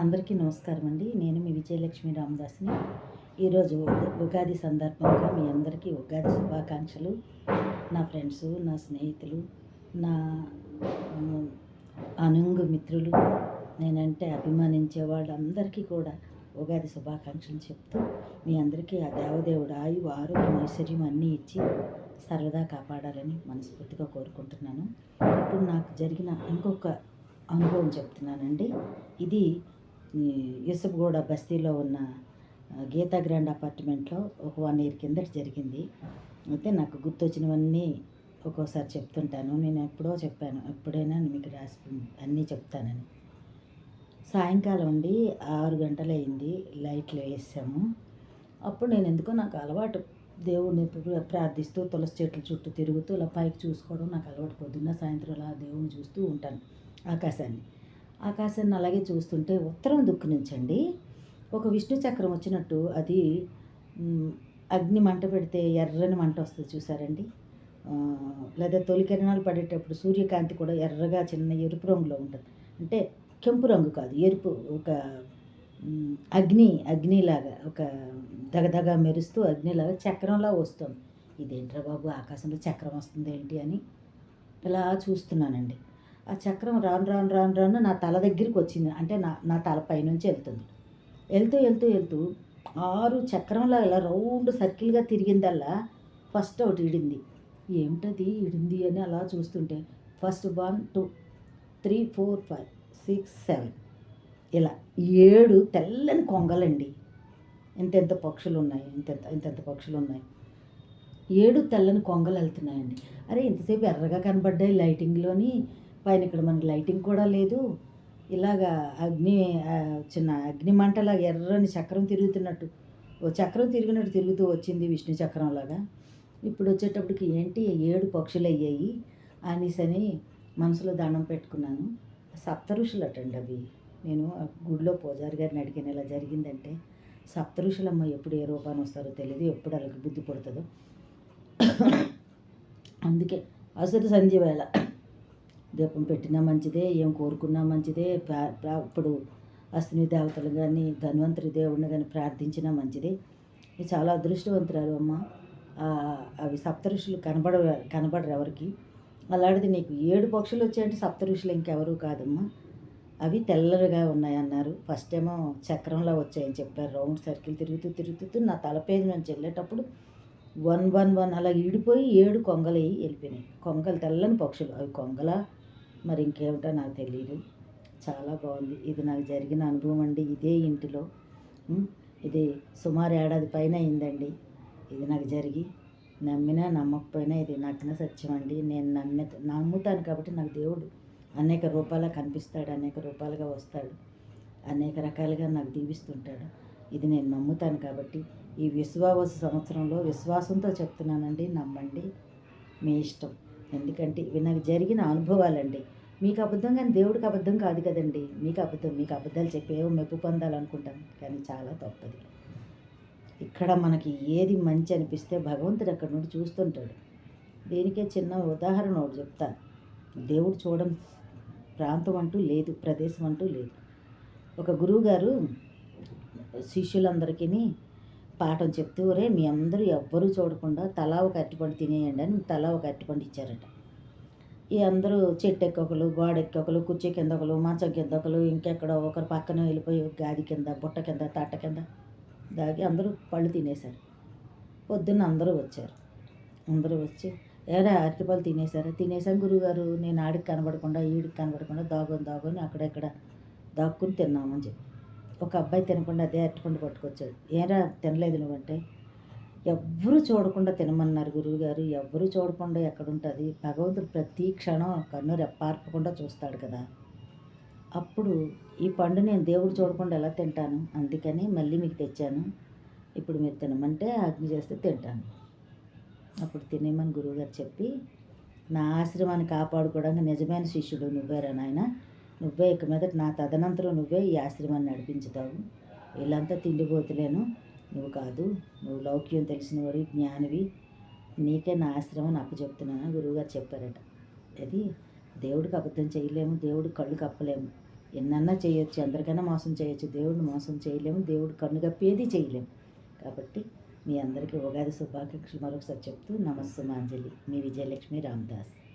అందరికీ నమస్కారం అండి. నేను మీ విజయలక్ష్మి రామదాస్ని. ఈరోజు ఉగాది సందర్భంగా మీ అందరికీ ఉగాది శుభాకాంక్షలు. నా ఫ్రెండ్స్ నా స్నేహితులు నా అనుంగు మిత్రులు నేనంటే అభిమానించే వాళ్ళందరికీ కూడా ఉగాది శుభాకాంక్షలు చెప్తూ మీ అందరికీ ఆ దేవదేవుడు ఆయు ఆరోగ్యం ఐశ్వర్యం అన్నీ ఇచ్చి సరదా కాపాడాలని మనస్ఫూర్తిగా కోరుకుంటున్నాను. ఇప్పుడు నాకు జరిగిన ఇంకొక అనుభవం చెప్తున్నానండి. ఇది యూసుఫ్గూడ బస్తీలో ఉన్న గీతా గ్రాండ్ అపార్ట్మెంట్లో ఒక వన్ ఇయర్ కిందట జరిగింది. అయితే నాకు గుర్తొచ్చినవన్నీ ఒక్కోసారి చెప్తుంటాను. నేను ఎప్పుడో చెప్పాను ఎప్పుడైనా మీకు రాసి అన్నీ చెప్తానని. సాయంకాలం అండి ఆరు గంటలు అయింది లైట్లు వేసాము. అప్పుడు నేను ఎందుకో నాకు అలవాటు. దేవుడిని ప్రార్థిస్తూ తులసి చెట్ల చుట్టూ తిరుగుతూ ఇలా పైకి చూసుకోవడం నాకు అలవాటు. పొద్దున్న సాయంత్రం అలా దేవుడిని చూస్తూ ఉంటాను ఆకాశాన్ని. ఆకాశాన్ని అలాగే చూస్తుంటే ఉత్తరం దుక్కు నుంచి అండి ఒక విష్ణు చక్రం వచ్చినట్టు అది అగ్ని మంట పెడితే ఎర్రని మంట వస్తుంది చూసారండి. లేదా తొలి కిరణాలు పడేటప్పుడు సూర్యకాంతి కూడా ఎర్రగా చిన్న ఎరుపు రంగులో ఉంటుంది. అంటే కెంపు రంగు కాదు ఎరుపు ఒక అగ్ని అగ్నిలాగా ఒక దగదగ మెరుస్తూ అగ్నిలాగా చక్రంలా వస్తుంది. ఇదేంట్రా బాబు ఆకాశంలో చక్రం వస్తుంది ఏంటి అని ఇలా చూస్తున్నానండి. ఆ చక్రం రాను రాను రాను రాను నా తల దగ్గరికి వచ్చింది. అంటే నా నా తల పైనుంచి వెళ్తుంది. వెళ్తూ వెళ్తూ వెళ్తూ ఆరు చక్రంలో ఇలా రౌండ్ సర్కిల్గా తిరిగిందల్లా ఫస్ట్ ఒకటి ఇడింది ఏమిటది ఇడింది అని అలా చూస్తుంటే first one two three four five six seven. ఇలా ఏడు తెల్లని కొంగలండి. ఇంతెంత పక్షులు ఉన్నాయి ఇంతెంత ఇంతెంత పక్షులు ఉన్నాయి ఏడు తెల్లని కొంగలు వెళ్తున్నాయండి. అరే ఇంతసేపు ఎర్రగా కనబడ్డాయి లైటింగ్లోని. పైన ఇక్కడ మనకి లైటింగ్ కూడా లేదు. ఇలాగా అగ్ని చిన్న అగ్నిమంటలాగా ఎర్రని చక్రం తిరుగుతున్నట్టు ఓ చక్రం తిరిగినట్టు తిరుగుతూ వచ్చింది విష్ణు చక్రం లాగా. ఇప్పుడు వచ్చేటప్పటికి ఏంటి? ఏడు పక్షులు అయ్యాయి అనేసని మనసులో దండం పెట్టుకున్నాను. సప్త ఋషులు అటండి అవి. నేను గుడిలో పూజారి గారిని అడిగిన ఇలా జరిగిందంటే సప్త ఋషులమ్మ ఎప్పుడు ఏ రూపాన్ని వస్తారో తెలియదు ఎప్పుడు వాళ్ళకి బుద్ధి పుడుతుందో. అందుకే అసలు సంధ్య వేళ దీపం పెట్టినా మంచిదే ఏం కోరుకున్నా మంచిదే ఇప్పుడు అశ్విని దేవతలు కానీ ధన్వంతరి దేవుడిని కానీ ప్రార్థించినా మంచిదే. ఇది చాలా అదృష్టవంతురాలు అమ్మ. అవి సప్త ఋషులు కనబడ కనబడరు ఎవరికి. అలాంటిది నీకు ఏడు పక్షులు వచ్చాయంటే సప్త ఋషులు ఇంకెవరు కాదమ్మా. అవి తెల్లగా ఉన్నాయన్నారు. ఫస్ట్ ఏమో చక్రంలో వచ్చాయని చెప్పారు. రౌండ్ సర్కిల్ తిరుగుతూ తిరుగుతూ నా తలపేది నుంచి వెళ్ళేటప్పుడు వన్ వన్ వన్ అలా ఈడిపోయి ఏడు కొంగలు వెళ్ళిపోయినాయి. కొంగలు తెల్లని పక్షులు. అవి కొంగల మరి ఇంకేమిటో నాకు తెలియదు చాలా బాగుంది. ఇది నాకు జరిగిన అనుభవం అండి. ఇదే ఇంటిలో. ఇది సుమారు ఏడాది పైన అయిందండి. ఇది నాకు జరిగి నమ్మినా నమ్మకపోయినా ఇది నగ్న సత్యం అండి. నేను నమ్మే నమ్ముతాను కాబట్టి నాకు దేవుడు అనేక రూపాలుగా కనిపిస్తాడు అనేక రూపాలుగా వస్తాడు అనేక రకాలుగా నాకు దీవిస్తుంటాడు. ఇది నేను నమ్ముతాను కాబట్టి ఈ విశ్వాస సంవత్సరంలో విశ్వాసంతో చెప్తున్నానండి. నమ్మండి. మీ ఇష్టం. ఎందుకంటే ఇవి నాకు జరిగిన అనుభవాలండి. మీకు అబద్ధం కానీ దేవుడికి అబద్ధం కాదు కదండి. మీకు అబద్ధం మీకు అబద్ధాలు చెప్పేవో మెప్పు పొందాలనుకుంటాం. కానీ చాలా తప్పది. ఇక్కడ మనకి ఏది మంచి అనిపిస్తే భగవంతుడు అక్కడ నుండి చూస్తుంటాడు. దీనికే చిన్న ఉదాహరణ ఒకటి చెప్తాను. దేవుడు చూడడం ప్రాంతం అంటూ లేదు ప్రదేశం అంటూ లేదు. ఒక గురువుగారు శిష్యులందరికీ పాఠం చెప్తూ రే మీ అందరూ ఎవ్వరూ చూడకుండా తలా ఒక అట్టిపండు తినేయండి అని తలా ఒక అట్టిపండు ఇచ్చారట. ఈ అందరూ చెట్టు ఎక్కొకరు గోడ ఎక్కొకలు కుర్చీ కింద ఒకరు మంచం కింద ఒకరు ఇంకెక్కడ ఒకరు పక్కన వెళ్ళిపోయి గాది కింద బుట్ట కింద తట్ట కింద దాగి అందరూ పళ్ళు తినేశారు. పొద్దున్న అందరూ వచ్చారు. అందరూ వచ్చి ఏరా అరటిపళ్ళు తినేసారా తినేసాం గురువుగారు నేను ఆడికి కనబడకుండా ఈడికి కనబడకుండా దాగొని దాగుని అక్కడెక్కడ దాక్కుని తిన్నామని చెప్పి. ఒక అబ్బాయి తినకుండా అదే అరటిపండు పట్టుకొచ్చాడు. ఏరా తినలేదు నువ్వంటే? ఎవ్వరూ చూడకుండా తినమన్నారు గురువుగారు. ఎవ్వరూ చూడకుండా ఎక్కడుంటుంది? భగవంతుడు ప్రతి క్షణం కన్ను రెప్పార్పకుండా చూస్తాడు కదా. అప్పుడు ఈ పండు నేను దేవుడు చూడకుండా ఎలా తింటాను? అందుకని మళ్ళీ మీకు తెచ్చాను. ఇప్పుడు మీరు తినమంటే ఆజ్ఞ చేస్తే తింటాను. అప్పుడు తినేమని గురువుగారు చెప్పి నా ఆశ్రమాన్ని కాపాడుకోవడానికి నిజమైన శిష్యుడు నువ్వేరా నాయన? నువ్వే ఇక మీద నా తదనంతరం నువ్వే ఈ ఆశ్రమాన్ని నడిపించుతావు. వీళ్ళంతా తిండిపోతులేను. నువ్వు కాదు నువ్వు లౌక్యం తెలిసినవాడు జ్ఞానివి. నీకే నా ఆశ్రమం అప్పచెప్తున్నాను గురువుగారు చెప్పారట. అది దేవుడికి అబద్ధం చేయలేము దేవుడికి కళ్ళు కప్పలేము. ఎన్నన్నా చేయొచ్చు అందరికైనా మోసం చేయొచ్చు. దేవుడిని మోసం చేయలేము దేవుడు కన్నుగప్పేది చేయలేము. కాబట్టి మీ అందరికీ ఉగాది శుభాకాంక్షలు మరొకసారి చెప్తూ నమస్సు మాంజలి మీ విజయలక్ష్మి రామదాస్.